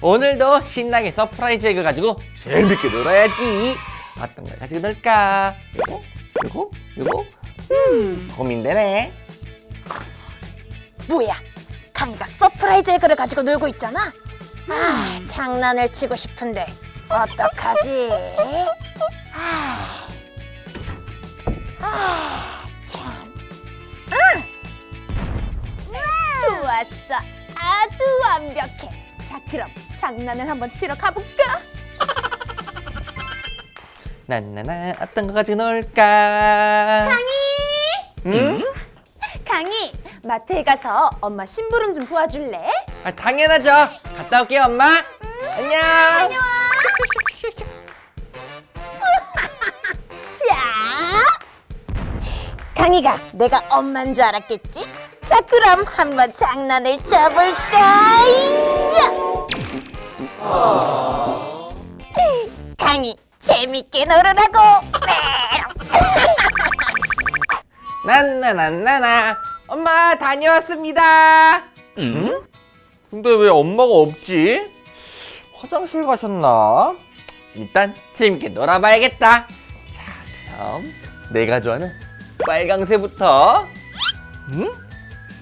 오늘도 신나게 서프라이즈 에그 가지고 재밌게 놀아야지. 어떤 걸 가지고 놀까? 요거? 요거? 요거? 음, 고민되네. 뭐야? 강이가 서프라이즈 에그를 가지고 놀고 있잖아. 아, 장난을 치고 싶은데 어떡하지? 아, 아, 참. 응. 좋았어. 아주 완벽해. 자, 그럼 장난을 한번 치러 가볼까? 나나나 어떤 거 가지고 놀까? 강이! 응? 강이, 마트에 가서 엄마 심부름 좀 도와줄래? 아, 당연하죠. 갔다 올게요, 엄마. 안녕. 안녕. 자, 강이가 내가 엄마인 줄 알았겠지? 자, 그럼 한번 장난을 쳐볼까? 강이 재밌게 놀으라고. 나나나나나 엄마 다녀왔습니다. 응? 근데 왜 엄마가 없지? 화장실 가셨나? 일단 재밌게 놀아봐야겠다. 자, 그럼 내가 좋아하는 빨강새부터. 응?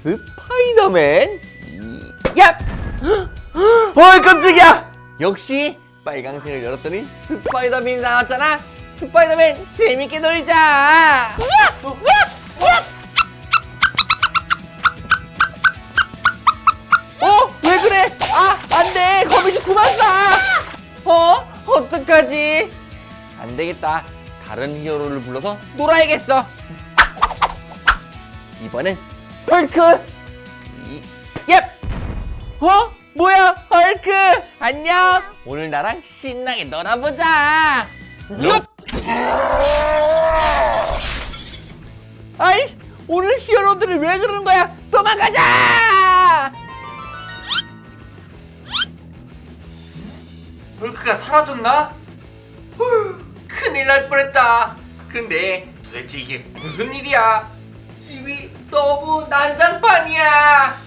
스파이더맨. 이- 야! 어이 깜짝이야! 역시 빨강색을 열었더니 스파이더맨이 나왔잖아. 스파이더맨 재밌게 놀자. 어? 어? 왜 그래? 아, 안 돼. 거미줄 그만 쏴. 어? 어떡하지? 안 되겠다. 다른 히어로를 불러서 놀아야겠어. 이번엔 헐크. 이, 얍. 어? 뭐야? 헐크. 안녕. 오늘 나랑 신나게 놀아보자. 얍. 아이, 오늘 히어로들이 왜 그러는 거야? 도망가자! 헐크가 사라졌나? 후, 큰일 날 뻔했다. 근데 도대체 이게 무슨 일이야? 집이 너무 난장판이야.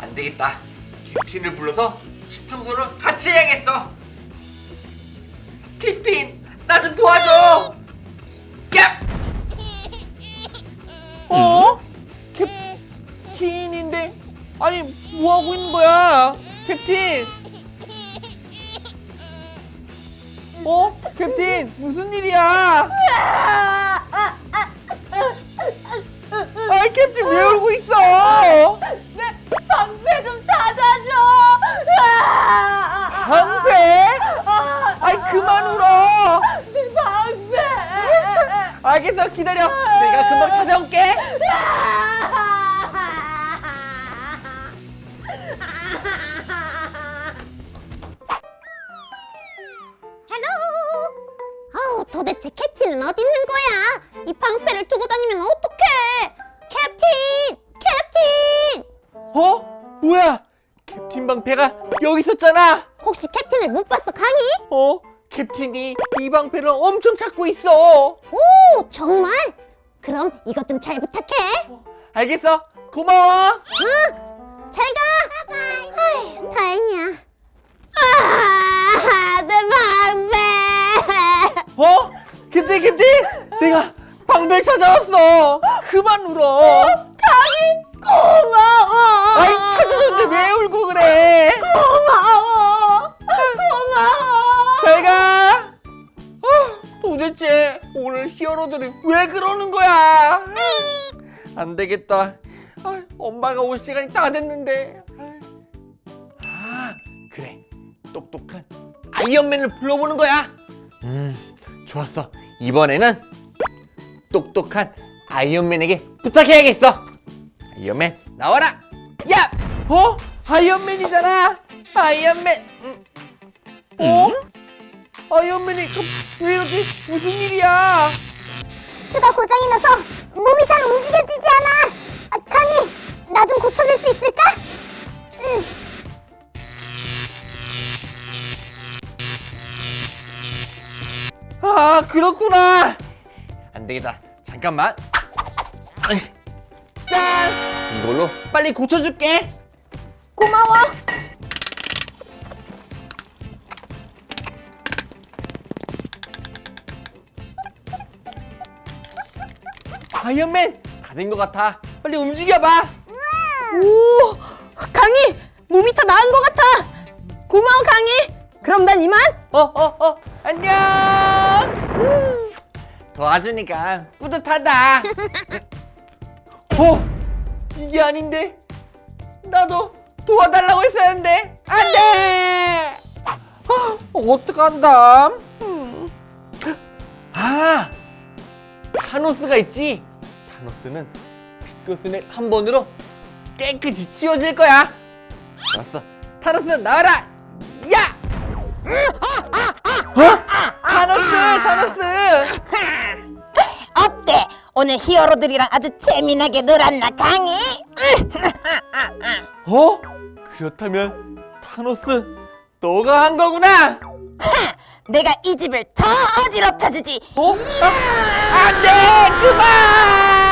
안 되겠다. 캡틴을 불러서 집 청소를 같이 해야겠어. 캡틴, 나 좀 도와줘. 야! 어? 캡틴인데 아니 뭐 하고 있는 거야? 캡틴. 어? 캡틴 무슨 일이야? 알겠어 기다려. 내가 금방 찾아올게. 헬로! 아우 도대체 캡틴은 어디 있는 거야? 이 방패를 두고 다니면 어떡해? 캡틴! 캡틴! 어? 뭐야? 캡틴 방패가 여기 있었잖아. 혹시 캡틴을 못 봤어 강이? 어? 캡틴이 이 방패를 엄청 찾고 있어. 오 정말? 그럼 이것 좀 잘 부탁해. 알겠어. 고마워. 응. 잘 가. 바이바이. 다행이야. 아, 내 방패. 어? 캡틴 캡틴 내가 방패 찾아왔어 그만 울어 히어로들이 왜 그러는 거야? 안 되겠다. 아, 엄마가 올 시간이 다 됐는데. 아 그래. 똑똑한 아이언맨을 불러보는 거야. 음 좋았어. 이번에는 똑똑한 아이언맨에게 부탁해야겠어. 아이언맨 나와라. 야! 어? 아이언맨이잖아. 아이언맨 음. 어? 아이언맨이 그, 왜 이러지 무슨 일이야 수트가 고장이 나서 몸이 잘 움직여지지 않아. 아, 강이, 나좀 고쳐줄 수 있을까? 으. 아 그렇구나 안 되겠다 잠깐만 짠 이걸로 빨리 고쳐줄게. 고마워. 아이언맨 다 된 것 같아. 빨리 움직여봐. 오, 강희 몸이 더 나은 것 같아. 고마워 강희. 그럼 난 이만. 어, 어, 어, 안녕! 음, 도와주니까 뿌듯하다. 어? 이게 아닌데? 나도 도와달라고 했었는데, 안 돼! 어, 어떡한담? 음. 아! 타노스가 있지? 타노스는 피크스넥 한 번으로 깨끗이 치워질 거야. 왔어. 타노스 나와라! 야! 어? 타노스! 타노스! 어때? 오늘 히어로들이랑 아주 재미나게 놀았나 강이? 어? 그렇다면 타노스 너가 한 거구나! 내가 이 집을 더 어지럽혀주지 어? 아, 안 돼! 그만!